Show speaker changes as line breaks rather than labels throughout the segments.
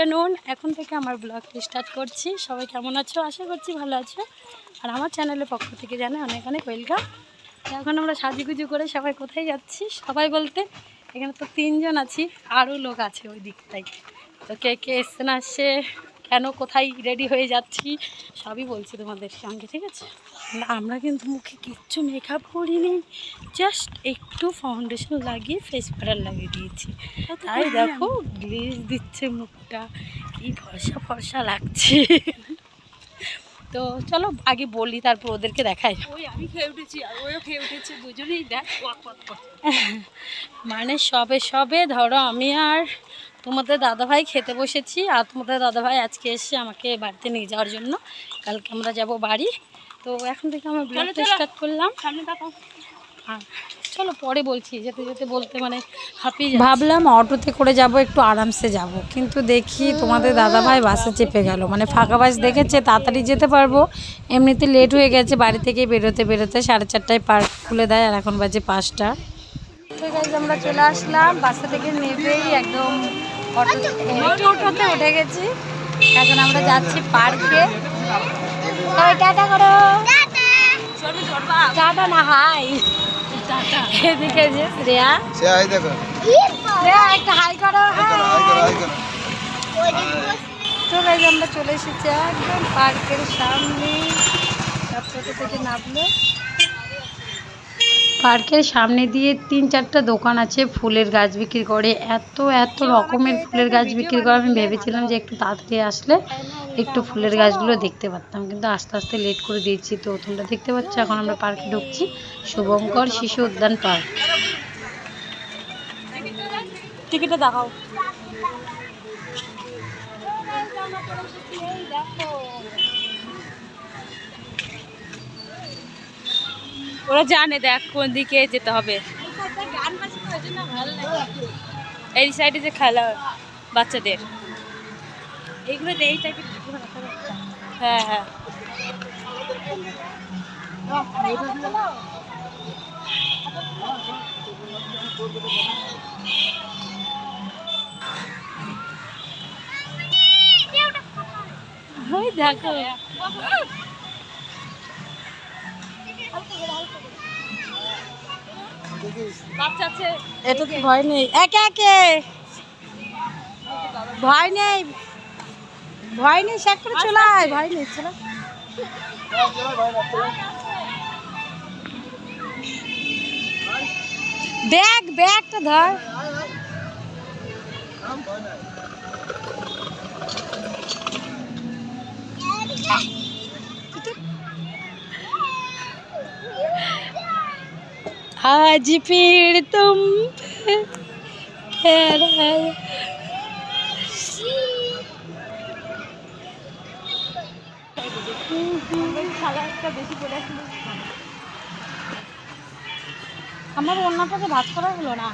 Afternoon এখন থেকে আমার ব্লগ স্টার্ট করছি। সবাই কেমন আছো? আশা করছি ভালো আছো। আর আমার চ্যানেলের পক্ষ থেকে জানে অনেক অনেক ওয়েলকাম এখন আমরা সাজুগুজু করে সবাই কোথায় যাচ্ছি? সবাই বলতে এখানে তো তিনজন আছি, আরও লোক আছে ওই দিকটাই তো কে কে এসছে না আসছে কেন কোথায় রেডি হয়ে যাচ্ছি সবই বলছি তোমাদের সঙ্গে ঠিক আছে? আমরা কিন্তু মুখে কিচ্ছু মেকআপ করিনি জাস্ট একটু ফাউন্ডেশন লাগিয়ে ফেস পাউডার লাগিয়ে দিয়েছি। তাই দেখো গ্লেজ দিচ্ছে মুখটা কি ফর্সা ফর্সা লাগছে। তো চলো আগে বলি তারপর ওদেরকে দেখাই।
ওই আমি খেয়ে উঠেছি আর ওইও খেয়ে উঠেছে দুজনেই দেখ
মানে সবে সবে ধরো আমি আর তোমাদের দাদাভাই খেতে বসেছি আর তোমাদের দাদাভাই আজকে এসে আমাকে বাড়িতে নিয়ে যাওয়ার জন্য। কালকে আমরা যাব বাড়ি। তো এখন থেকে আমরা ব্লগটা স্টার্ট করলাম।
সামনে তাকাও।
চলো পরে বলছি যেতে যেতে বলতে মানে হাঁপিয়ে ভাবলাম অটোতে করে যাব একটু আরামসে যাব। কিন্তু দেখি তোমাদের দাদাভাই বাসে চেপে গেল। মানে ফাঁকা বাস দেখেছে তাড়াতাড়ি যেতে পারব। এমনিতে লেট হয়ে গেছে বাড়ি থেকে বেরোতে বেরোতে সাড়ে চারটায় পার্ক খুলে দেয় আর এখন বাজে পাঁচটা। ঠিক আছে আমরা চলে আসলাম। বাসা থেকে নেবেই একদম টোটোতে উঠে গেছি। এখন আমরা যাচ্ছি পার্কে। সবাই টাটা করো। টাটা না হাই। এদিকে যে শ্রেয়া। শ্রেয়া একটা হাই করো তো গাইজ আমরা চলে এসেছি একদম পার্কের সামনে। সব ছোটো থেকে নামলো। পার্কের সামনে দিয়ে তিন চারটা দোকান আছে, ফুলের গাছ বিক্রি করে। এত এত রকমের ফুলের গাছ বিক্রি করে। আমি ভেবেছিলাম যে একটু তাড়াতাড়ি আসলে একটু ফুলের গাছগুলো দেখতে পারতাম। কিন্তু আস্তে আস্তে লেট করে দিয়েছি। তো তোমরা দেখতে পাচ্ছ, এখন আমরা পার্কে ঢুকছি। শুভঙ্কর শিশু উদ্যান পার্ক। টিকিটটা দেখাও।
ওরা জানে দেখ কোন দিকে যেতে হবে। এই সাইডে যে খেলা বাচ্চাদের।
এইগুলো এই টাইপের
হ্যাঁ হ্যাঁ।
দেখো। এটা তো ভয় নেই। একে একে। ভয় নেই। ভয় নেই শেখ করে চলে আয়। ভয় নেই চলো ব্যাগ ব্যাগটা ধর। आज फिर तुम पे प्यार आया। আমার অন্যটাকে ভাত করা হলো না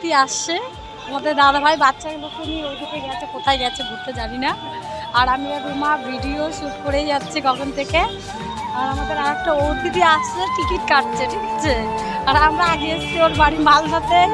অতিথি আসছে। আমাদের দাদাভাই বাচ্চাগুলোকে নিয়ে ওইদিকে গেছে, কোথায় গেছে ঘুরতে জানি না। আর আমি আর রুমা ভিডিও শ্যুট করেই যাচ্ছি কখন থেকে। আর আমাদের আর একটা অতিথি আসছে, টিকিট কাটছে, ঠিক আছে? আর আমরা আগে এসছি ওর বাড়ি মালদাতেই।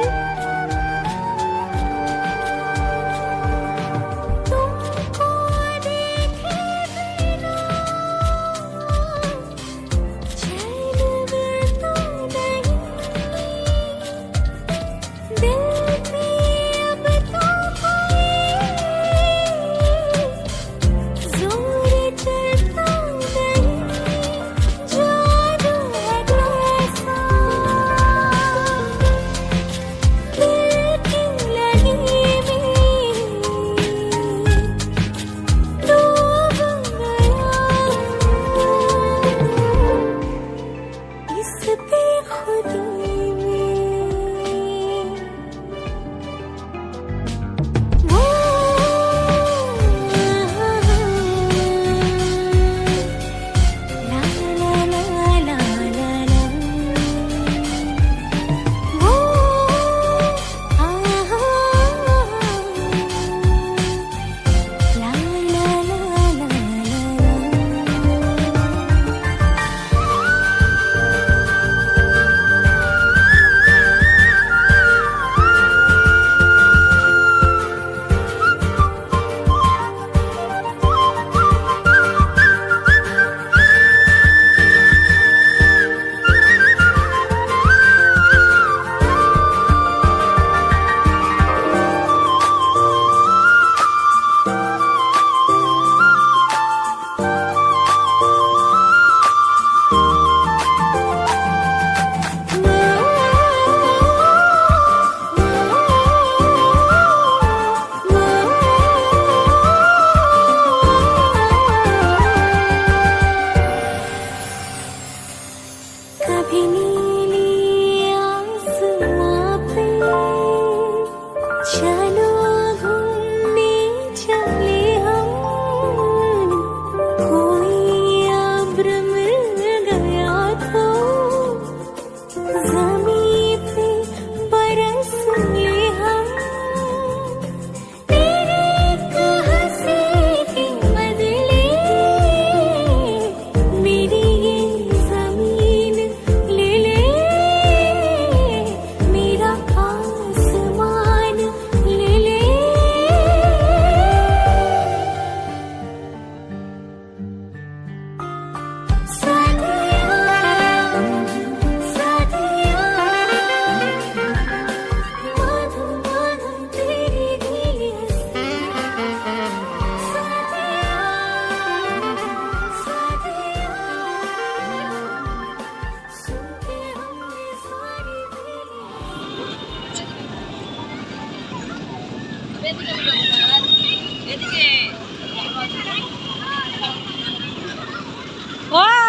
ও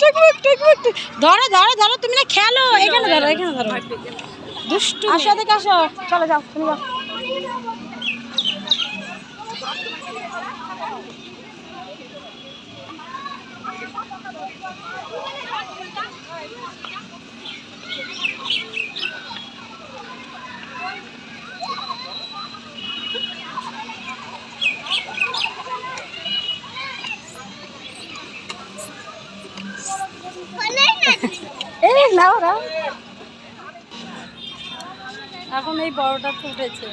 টুক টুক টুক। টুক টুক টুক। ধরো ধরো ধরো তুমি না খেলো। এখানে ধরো এখানে ধরো। দুষ্টু আসো দেখে আসো। চলো যাও তুমি যাও। এই নাও নাও। এখন এই বড়টা ফুটেছে।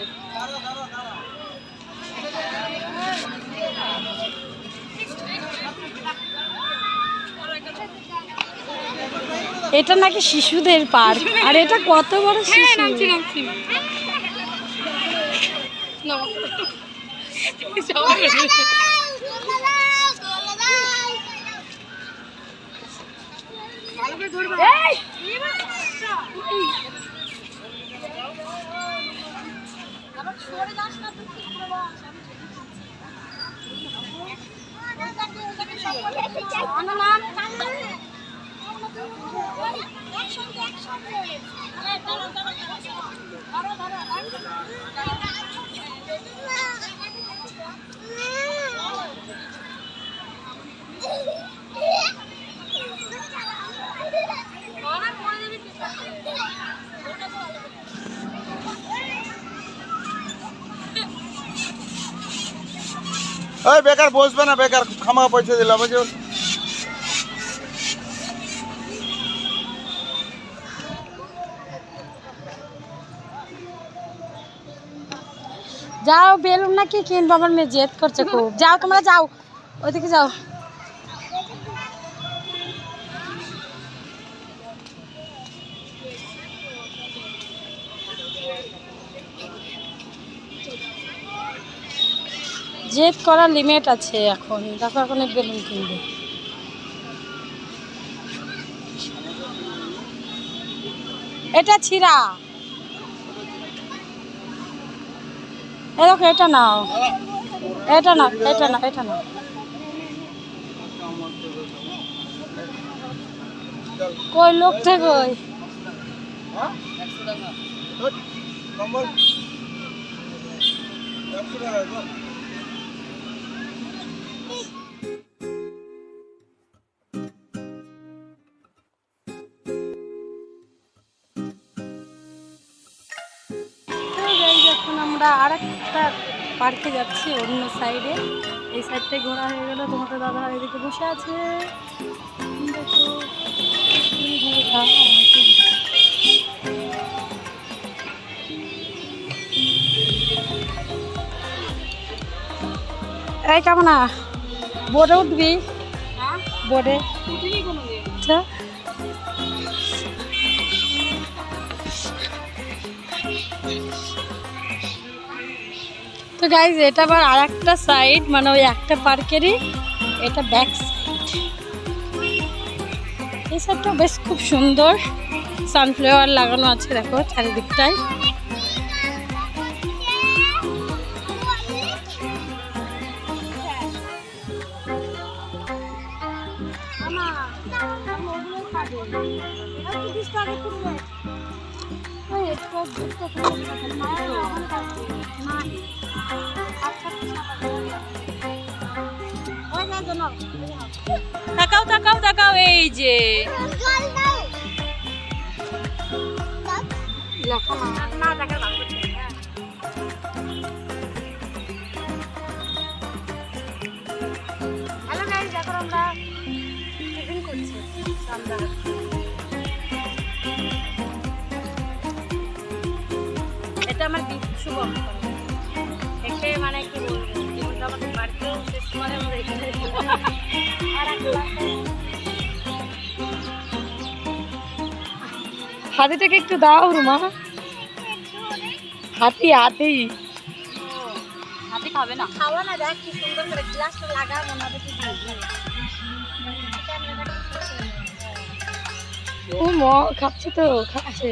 এটা নাকি শিশুদের পার্ক? আর এটা কত বড় শিশু?
নামছি নামছি।
আবার Yeah.
ওই বেকার বসবে না, বেকার খামা পয়সা দিলাম ওই যে
যাও, বেলুন নাকি কিনবো? আমার মেয়ে জেদ করছে খুব। যাও তোমরা যাও, ওইদিকে যাও। জেদ করার লিমিট আছে এখন দেখো এখন বেলুন কিনবে। এটা ছিঁড়া। এ দেখো, এটা নাও। এটা না এটা না এটা না কই লোকটা কই?
কম্বল একশো টাকা
আমরা আর একটা পার্কে যাচ্ছি অন্য সাইডে এই সাইডটাই ঘোরা হয়ে গেল। তোমাদের দাদা এদিকে বসে আছে। এই কেমন বোর্ডে উঠবি? বোর্ডে। আচ্ছা। গাইজ এটা আবার আর একটা সাইড মানে ওই একটা পার্কেরই এটা ব্যাক সাইড এই সাইডটা বেশ খুব সুন্দর। সানফ্লাওয়ার লাগানো আছে দেখো চারিদিকটায়।
তাকাও তাকাও তাকাও এই যে।
হ্যালো গাইজ এখন আমরা টিফিন করছি। আমরা আমার শুভ একে মানে কি বলব আমাদের বাড়িতেও শেষ করে আমরা এখানে হাতিটাকে একটু দাও রুমা। হাতি হাতি।
হাতে খাবে না?
খাওয়া না দেখ কি সুন্দর করে গ্লাসটা লাগা মনে হবে কি ও ম খাচ্ছে তো খাচ্ছে।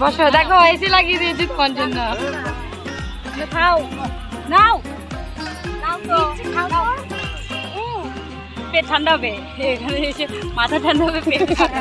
বসো, দেখো এসি লাগিয়ে দিয়েছি তোমার জন্য। খাও। নাও।
পেট ঠান্ডা হবে। এখানে এসে মাথা ঠান্ডা হবে, পেট ঠান্ডা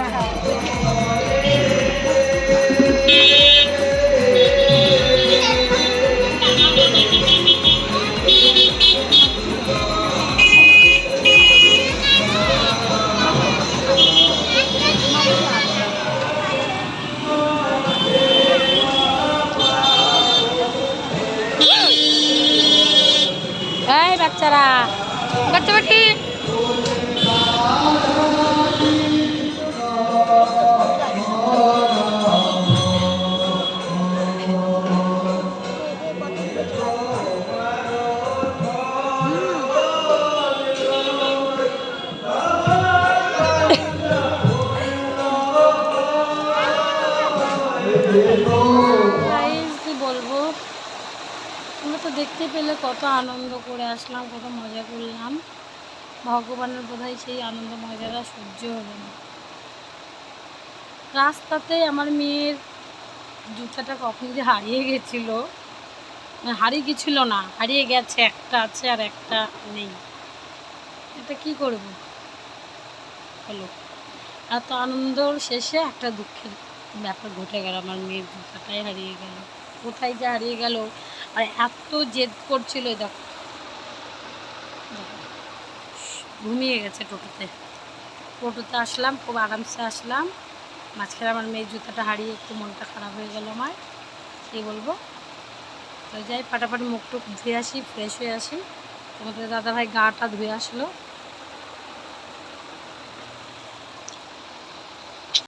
দেখতে পেলে কত আনন্দ করে আসলাম, কত মজা করলাম। ভগবানের বোধহয় সেই আনন্দ মজাটা সহ্য হবে না। রাস্তাতে আমার মেয়ের জুতাটা কখন যে হারিয়ে গেছিল মানে হারিয়ে গেছিল না, হারিয়ে গেছে, একটা আছে আর একটা নেই। এটা কি করব? হলো। এত আনন্দর শেষে একটা দুঃখের ব্যাপার ঘটে গেল, আমার মেয়ের জুতাটাই হারিয়ে গেল। কোথায় যে হারিয়ে গেল আর এত জেদ করছিল দেখো, ঘুমিয়ে গেছে টোটোতে। টোটোতে আসলাম খুব আরামসে আসলাম। মাঝখানে আমার মেয়ের জুতাটা হারিয়ে একটু মনটা খারাপ হয়ে গেল আমার। কী বলব? তো যাই ফাটাফাটি মুখ টুক ধুয়ে আসি ফ্রেশ হয়ে আসি। তোমাদের দাদাভাই গাটা ধুয়ে আসলো।